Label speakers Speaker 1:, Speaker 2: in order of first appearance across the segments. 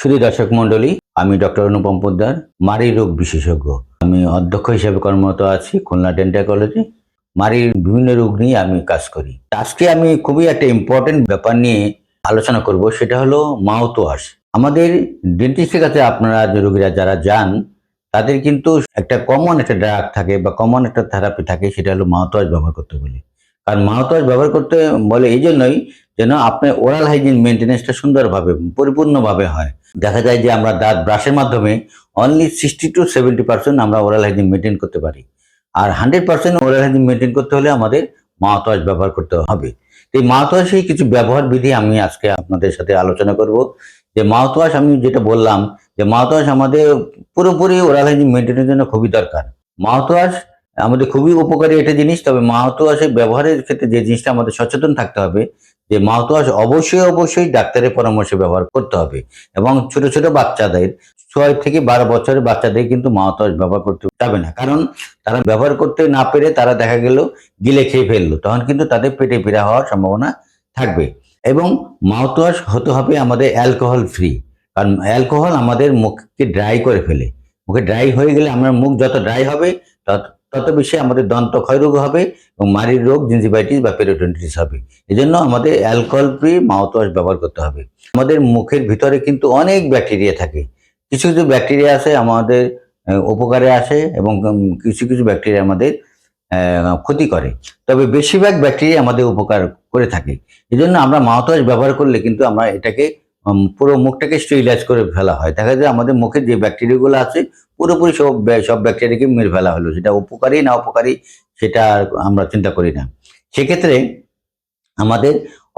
Speaker 1: শুধু দর্শক মন্ডলী আমি ডক্টর অনুপম পোদ্দার, মারি রোগ বিশেষজ্ঞ। আমি অধ্যক্ষ হিসেবে কর্মরত আছি খুলনা ডেন্টাল কলেজে। মারির বিভিন্ন রোগ নিয়ে আমি কাজ করি। আজকে আমি খুবই একটা ইম্পর্টেন্ট ব্যাপার নিয়ে আলোচনা করব, সেটা হলো মাউথ ওয়াশ আমাদের ডেন্টিস্টের কাছে আপনারা যে রোগীরা যারা যান, তাদের কিন্তু একটা কমন একটা ড্রাগ থাকে বা কমন একটা থেরাপি থাকে, সেটা হলো মাউথ ওয়াশ ব্যবহার করতে বলে। কারণ মাউথ ওয়াশ ব্যবহার করতে বলে এই জন্যই যেন আপনার ওরাল হাইজিন মেনটেন্যান্সটা সুন্দরভাবে, পরিপূর্ণভাবে হয়। দেখা যায় যে আমরা দাঁত ব্রাশের মাধ্যমে only sixty two seventy percent আমরা ওরাল হাইজিন মেনটেন করতে পারি। আর hundred percent oral hygiene maintain করতে হলে আমাদের মাউথ ওয়াশ ব্যবহার করতে হবে। এই মাউথ ওয়াশের কিছু ব্যবহার বিধি আমি আজকে আপনাদের সাথে আলোচনা করব। যে মাউথ ওয়াশ আমি যেটা বললাম, যে মাউথ ওয়াশ আমাদের পুরোপুরি ওরাল হাইজিন মেনটেনের জন্য খুবই দরকার। মাউথ ওয়াশ আমাদের খুবই উপকারী এটা জিনিস। তবে মাউথ ব্যবহারের ক্ষেত্রে যে জিনিসটা আমাদের সচেতন থাকতে হবে, যে মাউথ ওয়াশ অবশ্যই অবশ্যই ডাক্তারের পরামর্শে ব্যবহার করতে হবে এবং ছোট ছোট বাচ্চাদের, ছয় থেকে বারো বছরের বাচ্চাদের কিন্তু মাউথ ওয়াশ ব্যবহার করতে যাবে না। কারণ তারা ব্যবহার করতে না পেরে তারা দেখা গেল গিলে খেয়ে ফেলল, তখন কিন্তু তাদের পেটে পীড়া হওয়ার সম্ভাবনা থাকবে। এবং মাউথ ওয়াশ হতে হবে আমাদের অ্যালকোহল ফ্রি, কারণ অ্যালকোহল আমাদের মুখকে ড্রাই করে ফেলে। মুখে ড্রাই হয়ে গেলে আমার মুখ যত ড্রাই হবে, তত তত বেশি আমাদের দন্ত ক্ষয়রোগ হবে এবং মারির রোগ জিনজিভাইটিস বা পেরোডন্টিস হবে। এই জন্য আমাদের অ্যালকোহল ফ্রি মাউথ ওয়াশ ব্যবহার করতে হবে। আমাদের মুখের ভিতরে কিন্তু অনেক ব্যাকটেরিয়া থাকে। কিছু কিছু ব্যাকটেরিয়া আছে আমাদের উপকারে আসে এবং কিছু কিছু ব্যাকটেরিয়া আমাদের ক্ষতি করে। তবে বেশিরভাগ ব্যাকটেরিয়া আমাদের উপকার করে থাকে। এই জন্য আমরা মাউথওয়াশ ব্যবহার করলে কিন্তু আমরা এটাকে পুরো মুখটাকে স্টেরিলাইজ করে ফেলা হয়। দেখা যায় আমাদের মুখের যে ব্যাকটেরিয়াগুলো আছে, পুরোপুরি সব সব ব্যাকটেরিয়াকে মেরে ফেলা হলো। সেটা উপকারী না উপকারী সেটা আমরা চিন্তা করি না। সেক্ষেত্রে আমাদের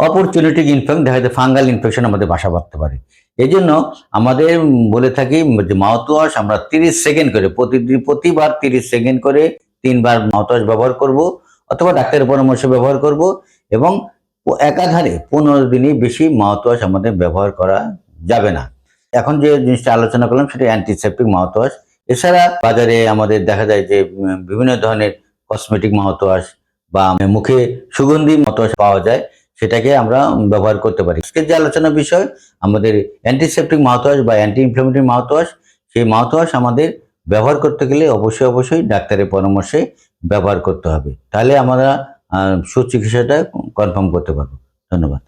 Speaker 1: অপরচুনিটি ইনফেকশন দেখা যায় ফাঙ্গাল ইনফেকশন আমাদের বাসা বাঁধতে পারে। এই জন্য আমাদের বলে থাকি যে মাউথ ওয়াশ আমরা তিরিশ সেকেন্ড করে প্রতিদিন প্রতিবার তিরিশ সেকেন্ড করে তিনবার মাউথ ওয়াশ ব্যবহার করব, অথবা ডাক্তারের পরামর্শ ব্যবহার করব এবং একাধারে পনেরো দিনই বেশি মাউথ ওয়াশ আমাদের ব্যবহার করা যাবে না। এখন যে জিনিসটা আলোচনা করলাম সেটা অ্যান্টিসেপ্টিক মাউথ ওয়াশ এছাড়া বাজারে আমাদের দেখা যায় যে বিভিন্ন ধরনের কসমেটিক মাউথ ওয়াশ বা মুখে সুগন্ধি মাউথ ওয়াশ পাওয়া যায়, সেটাকে আমরা ব্যবহার করতে পারি। আজকের যে আলোচনা বিষয়, আমাদের অ্যান্টিসেপ্টিক মাউথ ওয়াশ বা অ্যান্টি ইনফ্লামেটরি মাউথ ওয়াশ সেই মাউথ ওয়াশ আমাদের ব্যবহার করতে গেলে অবশ্যই অবশ্যই ডাক্তারের পরামর্শে ব্যবহার করতে হবে। তাহলে আমরা সুচিকিৎসাটা কনফার্ম করতে পারব। ধন্যবাদ।